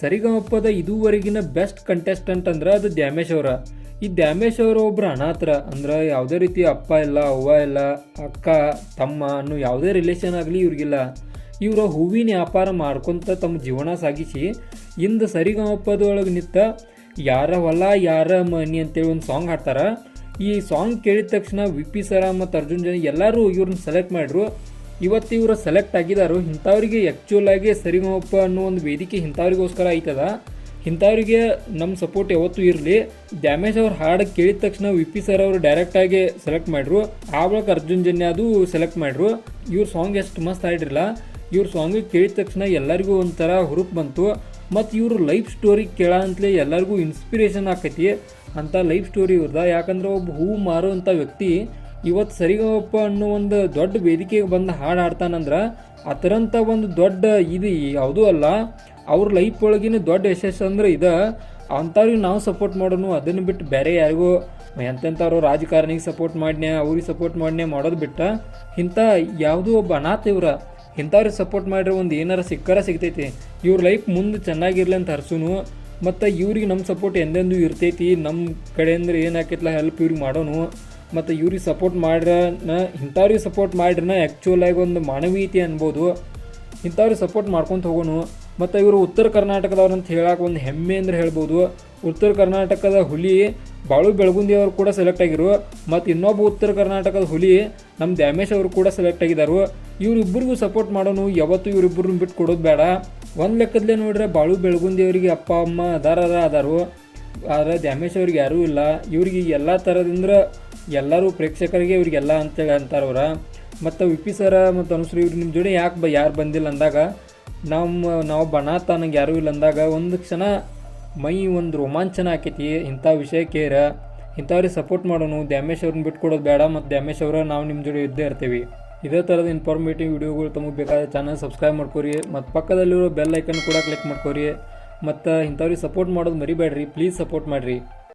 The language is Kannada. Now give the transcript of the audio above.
ಸರಿಗಮಪ್ಪದ ಇದುವರೆಗಿನ ಬೆಸ್ಟ್ ಕಂಟೆಸ್ಟೆಂಟ್ ಅಂದ್ರೆ ಅದು ದ್ಯಾಮೇಶ್ ಅವರ. ಈ ದ್ಯಾಮೇಶ್ ಅವರು ಒಬ್ರು ಅನಾಥರ, ಅಂದ್ರೆ ಯಾವುದೇ ರೀತಿ ಅಪ್ಪ ಇಲ್ಲ, ಅವ್ವ ಇಲ್ಲ, ಅಕ್ಕ, ತಮ್ಮ ಅನ್ನೋ ಯಾವುದೇ ರಿಲೇಷನ್ ಆಗಲಿ ಇವ್ರಿಗಿಲ್ಲ. ಇವರು ಹೂವಿನ ವ್ಯಾಪಾರ ಮಾಡ್ಕೊತ ತಮ್ಮ ಜೀವನ ಸಾಗಿಸಿ, ಇಂದು ಸರಿಗಮಪ್ಪದೊಳಗೆ ನಿಂತ ಯಾರ ಹೊಲ, ಯಾರ ಮನಿ ಅಂತೇಳಿ ಒಂದು ಸಾಂಗ್ ಹಾಡ್ತಾರೆ. ಈ ಸಾಂಗ್ ಕೇಳಿದ ತಕ್ಷಣ ವಿ ಪಿ ಸರ ಮತ್ತು ಅರ್ಜುನ್ ಜನ ಎಲ್ಲರೂ ಇವ್ರನ್ನ ಸೆಲೆಕ್ಟ್ ಮಾಡ್ರು ಇವತ್ತು ಇವರು ಸೆಲೆಕ್ಟ್ ಆಗಿದ್ದಾರು ಇಂಥವ್ರಿಗೆ ಆ್ಯಕ್ಚುಲ್ ಆಗಿ ಸರಿಗಮಪ್ಪ ಅನ್ನೋ ಒಂದು ವೇದಿಕೆ ಇಂಥವ್ರಿಗೋಸ್ಕರ ಆಯ್ತದ ಇಂಥವ್ರಿಗೆ ನಮ್ಮ ಸಪೋರ್ಟ್ ಯಾವತ್ತೂ ಇರಲಿ. ಡ್ಯಾಮೇಜ್ ಅವ್ರ ಹಾಡು ಕೇಳಿದ ತಕ್ಷಣ ವಿ ಪಿ ಸರ್ ಅವರು ಡೈರೆಕ್ಟಾಗಿ ಸೆಲೆಕ್ಟ್ ಮಾಡಿದ್ರು ಆ ಬಳಿಕ ಅರ್ಜುನ್ ಜನ್ಯ ಅದು ಸೆಲೆಕ್ಟ್ ಮಾಡ್ರು. ಇವ್ರ ಸಾಂಗ್ ಎಷ್ಟು ಮಸ್ತ್ ಆಡಿರಲ್ಲ ಇವ್ರ ಸಾಂಗ್ ಕೇಳಿದ ತಕ್ಷಣ ಎಲ್ಲರಿಗೂ ಒಂಥರ ಹುರುಪ್ ಬಂತು. ಮತ್ತು ಇವರು ಲೈಫ್ ಸ್ಟೋರಿ ಕೇಳ ಅಂತಲೇ ಎಲ್ಲರಿಗೂ ಇನ್ಸ್ಪಿರೇಷನ್ ಆಕೈತಿ. ಅಂಥ ಲೈಫ್ ಸ್ಟೋರಿ ಇವ್ರದ. ಯಾಕಂದ್ರೆ ಒಬ್ಬ ಹೂ ಮಾರುವಂಥ ವ್ಯಕ್ತಿ ಇವತ್ತು ಸರಿಗಪ್ಪ ಅನ್ನೋ ಒಂದು ದೊಡ್ಡ ವೇದಿಕೆಗೆ ಬಂದು ಹಾಡು ಹಾಡ್ತಾನಂದ್ರೆ ಅದರಂಥ ಒಂದು ದೊಡ್ಡ ಇದು ಯಾವುದೂ ಅಲ್ಲ. ಅವ್ರ ಲೈಫ್ ಒಳಗಿನ ದೊಡ್ಡ ಯಶಸ್ಸು ಅಂದ್ರೆ ಇದು. ಅಂಥವ್ರಿಗೆ ನಾವು ಸಪೋರ್ಟ್ ಮಾಡೋನು ಅದನ್ನು ಬಿಟ್ಟು ಬೇರೆ ಯಾರಿಗೂ ಎಂತೆಂಥವ್ರು ರಾಜಕಾರಣಿಗೆ ಸಪೋರ್ಟ್ ಮಾಡ್ನೇ ಅವ್ರಿಗೆ ಸಪೋರ್ಟ್ ಮಾಡ್ನೆ ಮಾಡೋದು ಬಿಟ್ಟ ಇಂಥ ಯಾವುದೋ ಒಬ್ಬ ಅನಾಥ ಇವ್ರ. ಇಂಥವ್ರಿಗೆ ಸಪೋರ್ಟ್ ಮಾಡಿದ್ರೆ ಒಂದು ಏನಾರ ಸಿಕ್ಕಾರ ಸಿಗ್ತೈತಿ. ಇವ್ರ ಲೈಫ್ ಮುಂದೆ ಚೆನ್ನಾಗಿರ್ಲಿ ಅಂತ ಹರ್ಸುನು ಮತ್ತು ಇವ್ರಿಗೆ ನಮ್ಮ ಸಪೋರ್ಟ್ ಎಂದೆಂದೂ ಇರ್ತೈತಿ. ನಮ್ಮ ಕಡೆಯಿಂದ ಏನು ಹಾಕೈತ್ಲ ಹೆಲ್ಪ್ ಇವ್ರಿಗೆ ಮಾಡೋನು. ಮತ್ತು ಇವ್ರಿಗೆ ಸಪೋರ್ಟ್ ಮಾಡ್ರ ಇಂಥವ್ರಿಗೆ ಸಪೋರ್ಟ್ ಮಾಡ್ರನ ಆ್ಯಕ್ಚುಲಾಗಿ ಒಂದು ಮಾನವೀಯತೆ ಅನ್ಬೋದು. ಇಂಥವ್ರಿಗೆ ಸಪೋರ್ಟ್ ಮಾಡ್ಕೊತ ಹೋಗೋನು. ಮತ್ತು ಇವರು ಉತ್ತರ ಕರ್ನಾಟಕದವ್ರು ಅಂತ ಹೇಳಕ್ಕೆ ಒಂದು ಹೆಮ್ಮೆ ಅಂದ್ರೆ ಹೇಳ್ಬೋದು. ಉತ್ತರ ಕರ್ನಾಟಕದ ಹುಲಿ ಬಾಳು ಬೆಳಗುಂದಿ ಅವರು ಕೂಡ ಸೆಲೆಕ್ಟ್ ಆಗಿರು. ಮತ್ತು ಇನ್ನೊಬ್ಬ ಉತ್ತರ ಕರ್ನಾಟಕದ ಹುಲಿ ನಮ್ಮ ದ್ಯಾಮೇಶ್ ಅವರು ಕೂಡ ಸೆಲೆಕ್ಟ್ ಆಗಿದ್ದಾರೆ ಇವರಿಬ್ಬರಿಗೂ ಸಪೋರ್ಟ್ ಮಾಡೋನು ಯಾವತ್ತೂ ಇವರಿಬ್ಬರನ್ನ ಬಿಟ್ಟು ಕೊಡೋದು ಬೇಡ. ಒಂದು ಲೆಕ್ಕದಲ್ಲೇ ನೋಡ್ರೆ ಬಾಳು ಬೆಳಗುಂದಿ ಅವರಿಗೆ ಅಪ್ಪ, ಅಮ್ಮ ಅದಾರ ಅದಾರು ಆದರೆ ದ್ಯಾಮೇಶ್ ಅವ್ರಿಗೆ ಯಾರೂ ಇಲ್ಲ. ಇವರಿಗೆ ಎಲ್ಲ ಥರದಿಂದ ಎಲ್ಲರೂ ಪ್ರೇಕ್ಷಕರಿಗೆ ಇವ್ರಿಗೆಲ್ಲ ಅಂತೇಳಿ ಅಂತಾರೆ ಅವ್ರ. ಮತ್ತು ವಿ ಪಿ ಸರ ಮತ್ತು ಅನುಶ್ರೀ ಇವ್ರು ನಿಮ್ಮ ಜೋಡಿ ಯಾಕೆ ಬ, ಯಾರು ಬಂದಿಲ್ಲ ಅಂದಾಗ ನಮ್ಮ ನಾವು ಬಣಾತ ನಂಗೆ ಯಾರೂ ಇಲ್ಲ ಅಂದಾಗ ಒಂದು ಕ್ಷಣ ಮೈ ಒಂದು ರೋಮಾಂಚನ ಆಕೈತಿ. ಇಂಥ ವಿಷಯ ಕೇರ, ಇಂಥವ್ರಿಗೆ ಸಪೋರ್ಟ್ ಮಾಡೋನು, ದ್ಯಾಮೇಶ್ ಅವ್ರನ್ನ ಬಿಟ್ಕೊಡೋದು ಬೇಡ ಮತ್ತು ದ್ಯಾಮೇಶ್ ಅವರ ನಾವು ನಿಮ್ಮ ಜೋಡಿ ಇದ್ದೇ ಇರ್ತೀವಿ. ಇದೇ ಥರದ ಇನ್ಫಾರ್ಮೇಟಿವ್ ವಿಡಿಯೋಗಳು ತಮಗೆ ಬೇಕಾದ ಚಾನಲ್ ಸಬ್ಸ್ಕ್ರೈಬ್ ಮಾಡ್ಕೊರಿ. ಮತ್ತು ಪಕ್ಕದಲ್ಲಿರೋ ಬೆಲ್ ಐಕನ್ ಕೂಡ ಕ್ಲಿಕ್ ಮಾಡ್ಕೊರಿ. ಮತ್ತು ಇಂಥವ್ರಿಗೆ ಸಪೋರ್ಟ್ ಮಾಡೋದು ಮರಿಬೇಡ್ರಿ. ಪ್ಲೀಸ್ ಸಪೋರ್ಟ್ ಮಾಡಿರಿ.